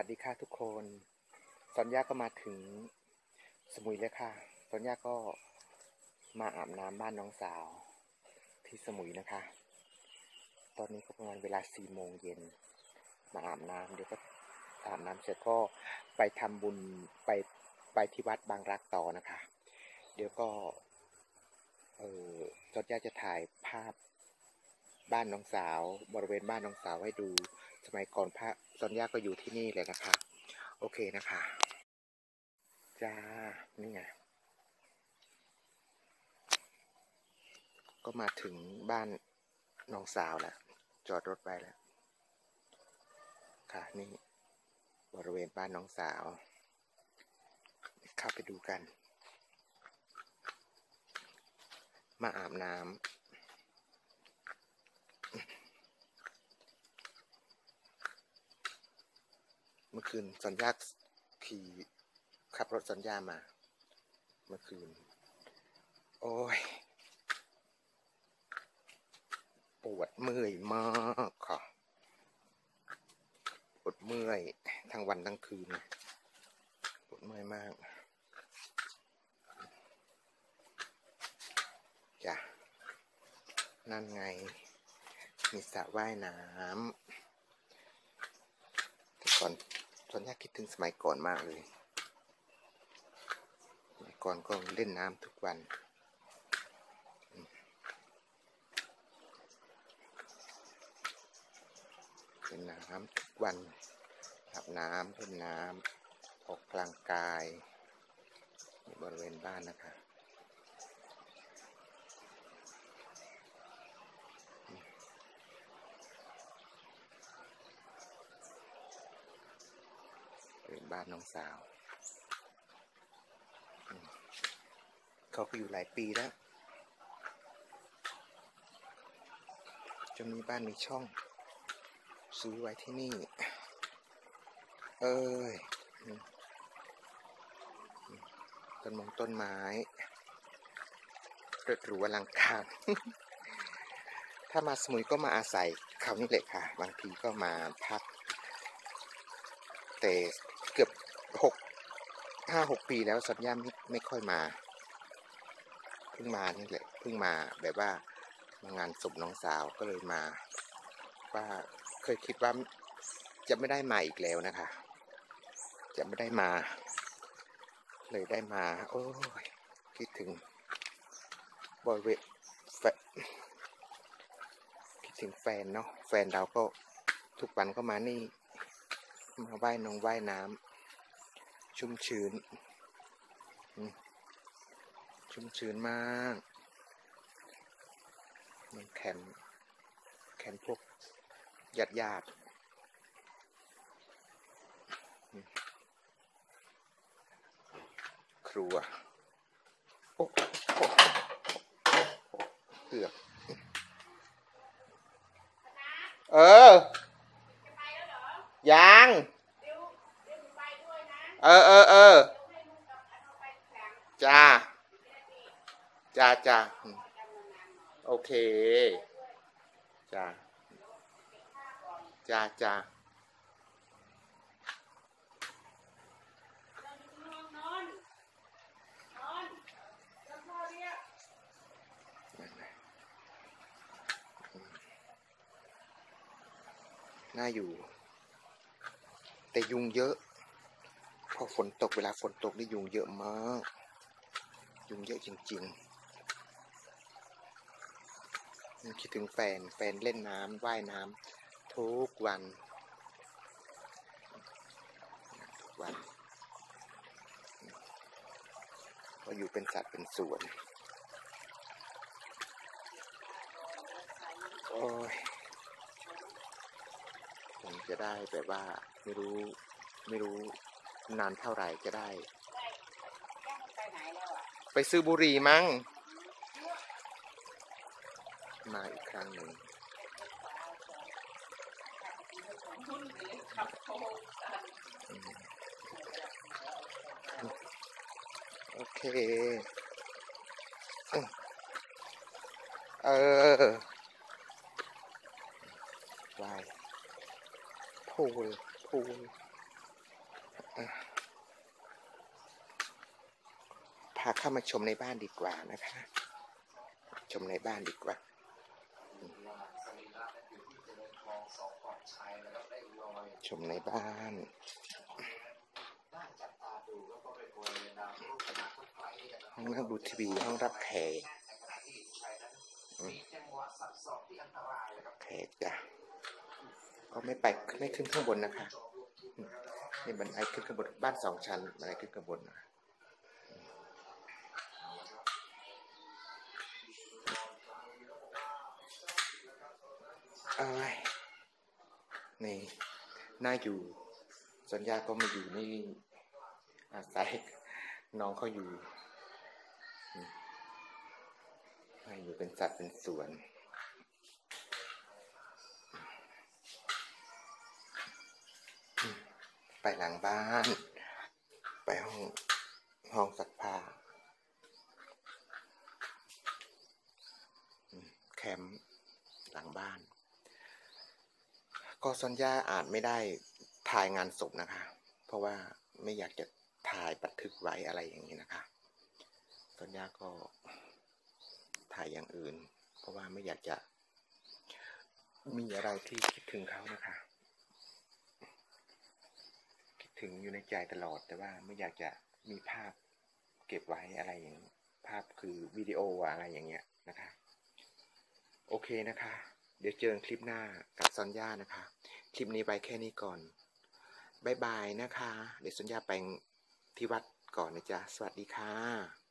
วัสดีค่ะทุกคนตอนยาก็มาถึงสมุยแล้วค่ะตอนยาก็มาอาบน้ำบ้านน้องสาวที่สมุยนะคะ ตอนนี้ก็ประมาณเวลาสี่โมงเย็น มาอาบน้ำเดี๋ยวก็อาบน้ำเสร็จก็ไปทำบุญไปไปที่วัดบางรักต่อนะคะ เดี๋ยวก็ เออตอนยาจะถ่ายภาพ บ้านน้องสาว บริเวณบ้านน้องสาวให้ดู สมัยก่อนพระซอนย่าก็อยู่ที่นี่เลยนะคะ โอเคนะคะจ้านี่ไงก็มาถึงบ้านน้องสาวแล้ว จอดรถไว้แล้ว ค่ะนี่บริเวณบ้านน้องสาว เข้าไปดูกัน มาอาบน้ำ เมื่อคืนสัญญาขี่ขับรถสัญญามา เมื่อคืน โอ้ย ปวดเมื่อยมากค่ะ ปวดเมื่อยทั้งวันทั้งคืน ปวดเมื่อยมากจ้ะนั่นไง มีสระว่ายน้ำก่อน ตอนนี้คิดถึงสมัยก่อนมากเลย สมัยก่อนก็เล่นน้ำทุกวัน เล่นน้ำทุกวันอาบน้ำเล่นน้ำออกกำลังกายในบริเวณบ้านนะคะ นบ้านน้องสาว เขาก็อยู่หลายปีแล้วจนมีบ้านมีช่อง ซื้อไว้ที่นี่ เอ้ยอืมอืมต้นมงต้นไม้เริดหรูอลังการ ถ้ามาสมุยก็มาอาศัยเขานี่แหละค่ะ บางทีก็มาพัก แต่เกือบหกห้าหกปีแล้วสัญญาไม่ไม่ค่อยมาเพิ่งมานี่แหละเพิ่งมาแบบว่ามางานศพน้องสาวก็เลยมา ว่าเคยคิดว่าจะไม่ได้มาอีกแล้วนะคะ จะไม่ได้มา เลยได้มา โอ้ยคิดถึงบริเวณแฟนคิดถึงแฟนเนาะแฟนเราก็ทุกวันก็มานี่ มาว่ายนองว่ายน้ำชุ่มชื้น ชุ่มชื้นมากมันแคมแคมพวกญาติญาติครัวโอ้โอ้เกือบเออ ยังเออเออเออจ้าจ้าจ้าโอเคจ้าจ้าจ้าน่าอยู่ แต่ยุงเยอะ เพอฝนตกเวลาฝนตกนี่ยุงเยอะมาก ยุงเยอะจริงๆคิดถึงแฟนแฟนเล่นน้ำว่ายน้ำทุกวัน ทุกวันก็อยู่เป็นสัตว์เป็นส่วน โอ้ย จะได้แบบว่าไม่รู้ไม่รู้นานเท่าไหร่จะได้ ไปซื้อบุหรี่มั้ง มาอีกครั้งหนึ่งโอเค เออวาย พูลพูลพาเข้ามาชมในบ้านดีกว่านะคะ ชมในบ้านดีกว่าชมในบ้านห้องนั่งดูทีวีห้องรับแขกแขกจ้ะ ก็ไม่ไปไม่ขึ้นข้างบนนะคะนี่บันไดขึ้นข้างบนบ้านสองชั้นบันไดขึ้นข้างบนนะเอ้ยนี่น่าอยู่ สัญญาก็มาอยู่นี่อาศัยน้องเขาอยู่อืมให้อยู่เป็นสัตว์เป็นส่วน ไปหลังบ้าน ไปห้องห้องซักผ้าแคมป์หลังบ้าน ก็สัญญาอาจไม่ได้ถ่ายงานศพนะคะ เพราะว่าไม่อยากจะถ่ายบันทึกไว้อะไรอย่างนี้นะคะสัญญาก็ถ่ายอย่างอื่น เพราะว่าไม่อยากจะมีอะไรที่คิดถึงเขานะคะ ถึงอยู่ในใจตลอดแต่ว่าไม่อยากจะมีภาพเก็บไว้อะไรอย่างนี้ภาพคือวิดีโออะไรอย่างเงี้ยนะคะ โอเคนะคะ เดี๋ยวเจอกันคลิปหน้ากับซอนย่านะคะ คลิปนี้ไปแค่นี้ก่อนบายบายนะคะ เดี๋ยวซอนย่าไปที่วัดก่อนนะจ๊ะ สวัสดีค่ะ